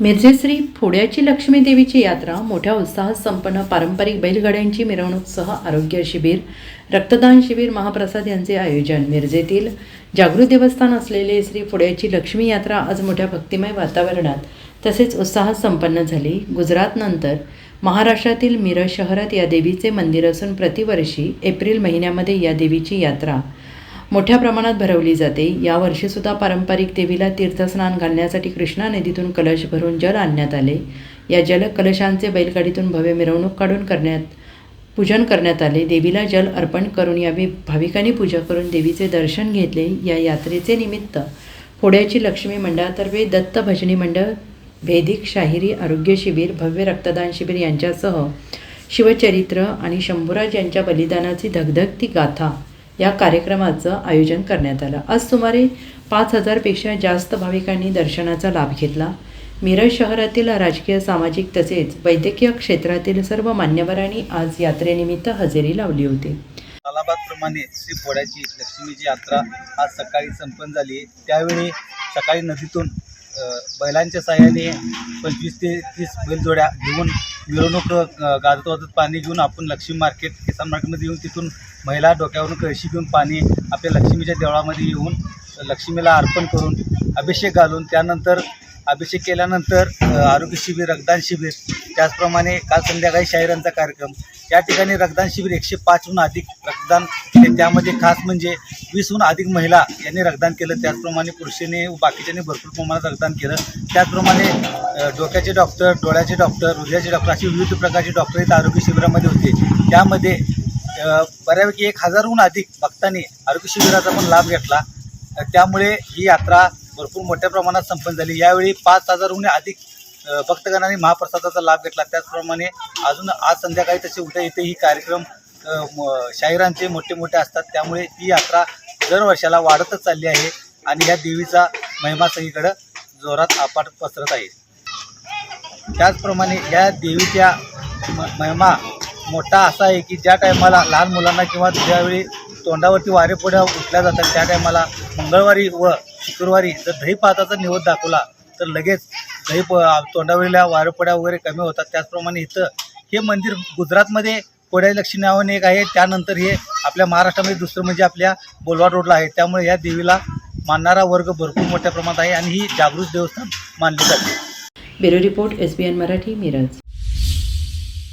मिरजेश्री फोड्याची लक्ष्मी देवीची यात्रा मोठ्या उत्साहात संपन्न पारंपरिक बैलगाड्यांची मिरवणूकसह आरोग्य शिबिर रक्तदान शिबिर महाप्रसाद यांचे आयोजन. मिरजेतील जागृत देवस्थान असलेले श्री फोड्याची लक्ष्मी यात्रा आज मोठ्या भक्तिमय वातावरणात तसेच उत्साहात संपन्न झाली. गुजरातनंतर महाराष्ट्रातील मिरज शहरात या देवीचे मंदिर असून प्रतिवर्षी एप्रिल महिन्यामध्ये या देवीची यात्रा मोठ्या प्रमाणात भरवली जाते. यावर्षीसुद्धा पारंपरिक देवीला तीर्थस्नान घालण्यासाठी कृष्णा नदीतून कलश भरून जल आणण्यात आले. या जल कलशांचे बैलगाडीतून भव्य मिरवणूक काढून करण्यात पूजन करण्यात आले. देवीला जल अर्पण करून यावेळी भाविकांनी पूजा करून देवीचे दर्शन घेतले. या यात्रेचे निमित्त फोड्याची लक्ष्मी मंडळातर्फे दत्त भजनी मंडळ वैदिक शाहिरी आरोग्य शिबिर भव्य रक्तदान शिबिर यांच्यासह शिवचरित्र आणि शंभूराज यांच्या बलिदानाची धगधगती गाथा या कार्यक्रमाचं आयोजन करण्यात आलं. आज सुमारे पाच हजारपेक्षा जास्त भाविकांनी दर्शनाचा लाभ घेतला. मिरज शहरातील राजकीय सामाजिक तसेच वैद्यकीय क्षेत्रातील सर्व मान्यवरांनी आज यात्रेनिमित्त हजेरी लावली होती. अलाहाबादप्रमाणे श्री फोड्याची लक्ष्मीची यात्रा आज सकाळी संपन्न झाली त्यावेळी सकाळी नदीतून बैलांच्या साह्याने पंचवीस ते तीस बैलजोड्या घेऊन मिरवणूक गाजत वाजत पाणी घेऊन आपण लक्ष्मी मार्केट किसान मार्केटमध्ये येऊन तिथून महिला डोक्यावरून कळशी घेऊन पाणी आपल्या लक्ष्मीच्या देवळामध्ये येऊन लक्ष्मीला अर्पण करून अभिषेक घालून त्यानंतर अभिषेक केल्यानंतर आरोग्य शिबिर रक्तदान शिबिर त्याचप्रमाणे काल संध्याकाळी शाहिरांचा कार्यक्रम. या ठिकाणी रक्तदान शिबिर एकशे पाचहून अधिक रक्तदान त्यामध्ये खास म्हणजे वीसहून अधिक महिला यांनी रक्तदान केलं. त्याचप्रमाणे पुरुषांनी व बाकीच्यांनी भरपूर प्रमाणात रक्तदान केलं. त्याचप्रमाणे डोक्याचे डॉक्टर डोळ्याचे डॉक्टर हृदयाचे डॉक्टर अशी विविध प्रकारचे डॉक्टर इथं आरोग्य शिबिरामध्ये होते. त्यामध्ये बऱ्यापैकी एक हजारहून अधिक भक्तांनी आरोग्य शिबिराचा पण लाभ घेतला. त्यामुळे ही यात्रा भरपूर मोठ्या प्रमाणात संपन्न झाली. यावेळी पाच हजारहून अधिक भक्तगणांनी महाप्रसादाचा लाभ घेतला. त्याचप्रमाणे अजून आज संध्याकाळी तसे उद्या इथे ही कार्यक्रम म- शाहिरांचे मोठे मोठे असतात. त्यामुळे ही यात्रा दरवर्षाला वाढतच चालली आहे आणि या देवीचा महिमा सगळीकडं जोरात आपाट पसरत आहे. त्याचप्रमाणे या देवीच्या म- महिमा मोठा असा आहे की ज्या टायमाला लहान मुलांना किंवा ज्यावेळी तोंडावरती वारे पुढ्या उठल्या जातात त्या टायमाला मंगळवारी व शुक्रवारी जर दही पाताचा निवड दाखवला तर लगेच दही प तोंडावरील वारेपोड्या वगैरे कमी होतात. त्याचप्रमाणे इथं हे मंदिर गुजरातमध्ये कोड्या लक्ष्मी नावाने एक आहे. त्यानंतर हे आपल्या महाराष्ट्रामध्ये दुसरं म्हणजे आपल्या बोलवाड रोडला आहे. त्यामुळे या देवीला मानणारा वर्ग भरपूर मोठ्या प्रमाणात आहे आणि ही जागृत देवस्थान मानली जाते. Bureau report S Marathi Miraj.